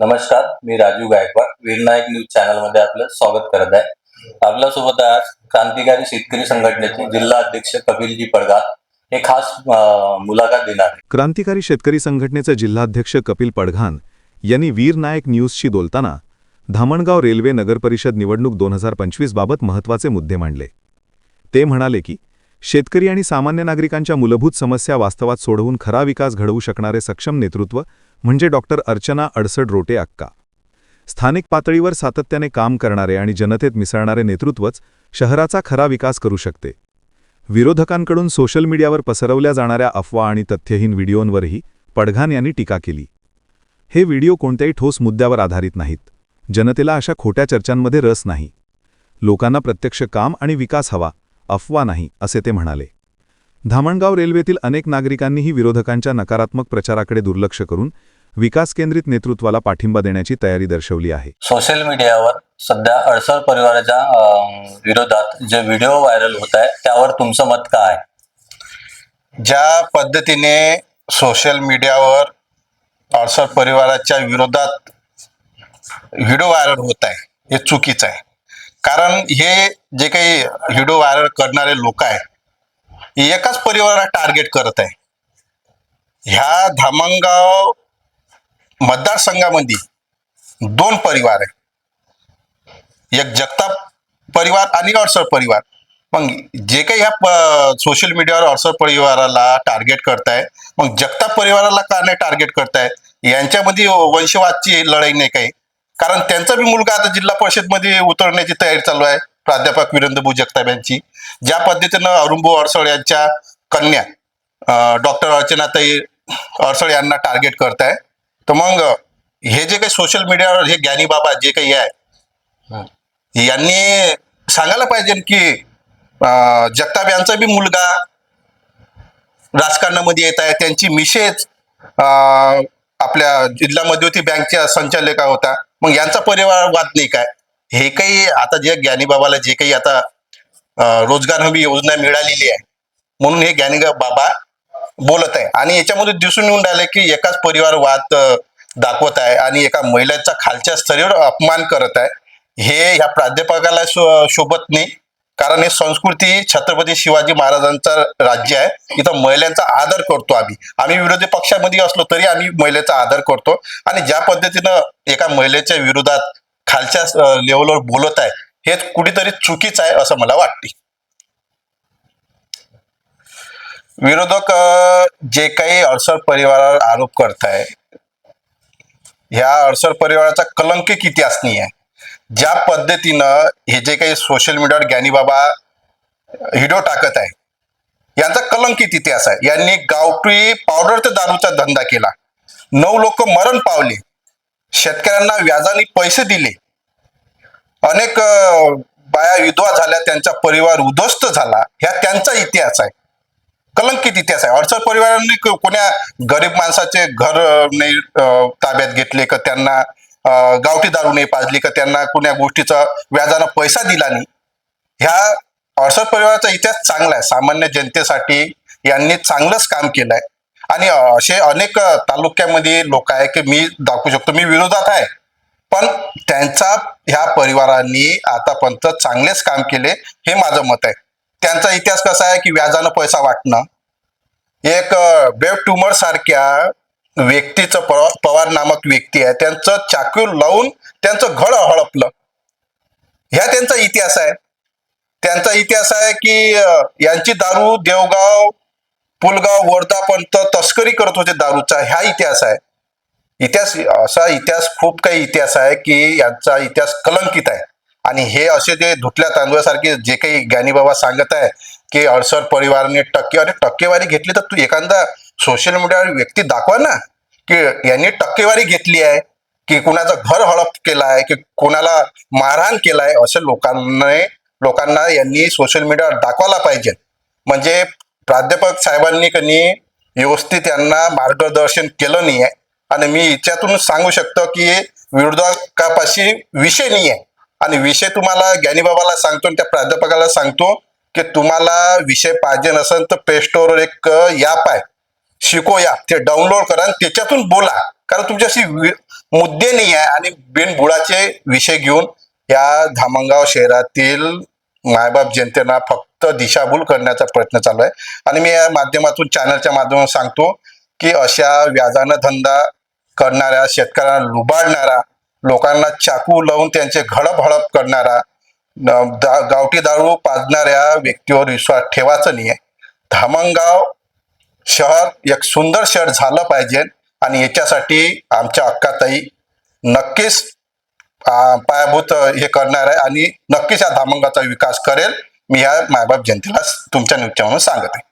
नमस्कार मी राजू गायकवाड. वीरनायक न्यूज चॅनलमध्ये आपलं स्वागत करत आहे. आपल्यासोबत आज क्रांतिकारी शेतकरी संघटनेचे जिल्हा अध्यक्ष कपिलजी पडगा हे खास मुलाखत देणार क्रांतिकारी शेतकरी संघटनेचे जिल्हाध्यक्ष कपिल पडघान यांनी वीर नायक न्यूजशी बोलताना धामणगाव रेल्वे नगरपरिषद निवडणूक दोन हजार पंचवीस बाबत महत्त्वाचे मुद्दे मांडले. ते म्हणाले की शेतकरी आणि सामान्य नागरिकांच्या मूलभूत समस्या वास्तवात सोडवून खरा विकास घडवू शकणारे सक्षम नेतृत्व म्हणजे डॉक्टर अर्चना अडसड रोटे अक्का. स्थानिक पातळीवर सातत्याने काम करणारे आणि जनतेत मिसळणारे नेतृत्वच शहराचा खरा विकास करू शकते. विरोधकांकडून सोशल मीडियावर पसरवल्या जाणाऱ्या अफवा आणि तथ्यहीन व्हिडिओंवरही पडघान यांनी टीका केली. हे व्हिडिओ कोणत्याही ठोस मुद्द्यावर आधारित नाहीत. जनतेला अशा खोट्या चर्चांमध्ये रस नाही. लोकांना प्रत्यक्ष काम आणि विकास हवा. अफवा नाही असे ते म्हणाले. धामणगाव रेल्वेतील अनेक नागरिकांनीही विरोधकांच्या नकारात्मक प्रचाराकडे दुर्लक्ष करून विकास केंद्रित नेतृत्वाला पाठिंबा देण्याची तयारी दर्शवली आहे. सोशल मीडियावर सध्या अडसर परिवाराच्या विरोधात जे व्हिडिओ व्हायरल होत आहे त्यावर तुमचं मत काय आहे? ज्या पद्धतीने सोशल मीडियावर अडसर परिवाराच्या विरोधात व्हिडिओ व्हायरल होत आहे हे चुकीचं आहे. कारण हे जे काही व्हिडिओ व्हायरल करणारे लोक आहे एकाच परिवाराला टार्गेट करत आहे. ह्या धामणगाव मतदारसंघामध्ये दोन परिवार आहे एक जगताप परिवार आणि अडसर परिवार. मग जे काही ह्या सोशल मीडियावर अडसर परिवाराला टार्गेट करताय मग जगताप परिवाराला का नाही टार्गेट करताय? यांच्यामध्ये वंशवादची लढाई नाही काही. कारण त्यांचा बी मुलगा आता जिल्हा परिषदमध्ये उतरण्याची तयारी चालू आहे प्राध्यापक वीरेंद्रभू जगताप यांची. ज्या पद्धतीनं अरुणभाऊ अडसळ यांच्या कन्या डॉक्टर अर्चनाताई अडसळ यांना टार्गेट करताय तर मग हे जे काही सोशल मीडियावर हे ज्ञानी बाबा जे काही आहे यांनी सांगायला पाहिजे की जगताप यांचा बी मुलगा राजकारणामध्ये येत आहे त्यांची मिसेस अं, आपल्या जिल्हा मध्यवर्ती बँकच्या संचालिका होता. मग यांचा परिवारवाद नाही काय? हे काही आता जे ज्ञानीबाबाला जे काही आता रोजगार हमी योजना मिळालेली आहे. म्हणून हे ज्ञानी बाबा बोलत आहे. आणि याच्यामध्ये दिसून येऊन राहिले की एकाच परिवार वाद दाखवत आहे आणि एका महिलेचा खालच्या स्तरीवर अपमान करत आहे. हे ह्या प्राध्यापकाला शो- शोभत नाही. कारण हे संस्कृती छत्रपती शिवाजी महाराजांचं राज्य आहे. इथं महिलांचा आदर करतो आम्ही. आम्ही विरोधी पक्षामध्ये असलो तरी आम्ही महिलेचा आदर करतो. आणि ज्या पद्धतीनं एका महिलेच्या विरोधात खालच्या लेवलवर बोलत आहे हे कुठेतरी चुकीचं आहे असं मला वाटते. विरोधक जे काही अडसर परिवारावर आरोप करताय ह्या अडसर परिवाराचा कलंक किती असणी आहे? ज्या पद्धतीनं हे जे काही सोशल मीडियावर ज्ञानीबाबा व्हिडिओ टाकत आहे यांचा कलंकित इतिहास आहे? यांनी गावठी पावडर ते दारूचा धंदा केला. नऊ लोक मरण पावले. शेतकऱ्यांना व्याजाने पैसे दिले. अनेक बाया विधवा झाल्या त्यांचा परिवार उद्ध्वस्त झाला. ह्या त्यांचा इतिहास आहे. कलंकित इतिहास आहे? अडचण परिवारांनी कोण्या गरीब माणसाचे घर नाही ताब्यात घेतले का त्यांना? गावठी दारू नाही पाजली का त्यांना कुण्या गोष्टीचा व्याजानं पैसा दिला नाही ह्या अडसठ परिवाराचा इतिहास चांगला आहे. सामान्य जनतेसाठी यांनी चांगलंच काम केलंय. आणि असे अनेक तालुक्यामध्ये लोक आहे की मी दाखवू शकतो मी विरोधात आहे. पण त्यांचा ह्या परिवारांनी आतापर्यंत चांगलेच काम केले हे माझं मत आहे. त्यांचा इतिहास कसा आहे की व्याजानं पैसा वाटणं? एक बेब ट्युमर सारख्या व्यक्तीचं पवार पवार नामक व्यक्ती आहे. त्यांचं चाकू लावून त्यांचं घड हळपलं ह्या त्यांचा इतिहास आहे. त्यांचा इतिहास आहे की यांची दारू देवगाव पुलगाव वर्धापर्यंत तस्करी करत होते दारूचा. ह्या इतिहास आहे. इतिहास असा इतिहास खूप काही इतिहास आहे की यांचा इतिहास कलंकित आहे. आणि हे असे जे धुतल्या तांदूळासारखे जे काही ज्ञानीबाबा सांगत आहे की अडसर परिवाराने टक्के अरे टक्केवारी घेतली तर तू एखादा सोशल मीडियावर व्यक्ती दाखवा ना की यांनी टक्केवारी घेतली आहे की कुणाचं घर हडप केलं आहे की कोणाला मारहाण केलं आहे असं लोकांना लोकांना यांनी सोशल मीडियावर दाखवायला पाहिजे. म्हणजे प्राध्यापक साहेबांनी कनी व्यवस्थित यांना मार्गदर्शन केलं नाही आहे आणि मी याच्यातून सांगू शकतो की विरोधकापाशी विषय नाही आहे आणि विषय तुम्हाला ज्ञानीबाबाला सांगतो आणि त्या प्राध्यापकाला सांगतो की तुम्हाला विषय पाहिजे नसेल तर प्ले स्टोअरवर एक ॲप आहे. शिकोया ते डाउनलोड करा आणि त्याच्यातून बोला. कारण तुमच्याशी वि- मुद्दे नाही आहे आणि बिनबुडाचे विषय घेऊन या धामणगाव शहरातील मायबाप जनतेला फक्त दिशाभूल करण्याचा प्रयत्न चालू आहे. आणि मी या माध्यमातून चॅनलच्या माध्यमातून सांगतो की अशा व्याजानं धंदा करणाऱ्या शेतकऱ्यांना लुबाडणारा लोकांना चाकू लावून त्यांचे घडप हडप करणारा दा- गावठी दारू पाजणाऱ्या व्यक्तीवर विश्वास ठेवायचा नाही आहे. धामणगाव शहर एक सुंदर शहर झालं पाहिजे आणि याच्यासाठी आमच्या अक्काताई नक्कीच पायाभूत हे करणार आहे आणि नक्कीच या धामंगाचा विकास करेल. मी या मायबाप जनतेला तुमच्या न्यूजच्या म्हणून सांगत. आहे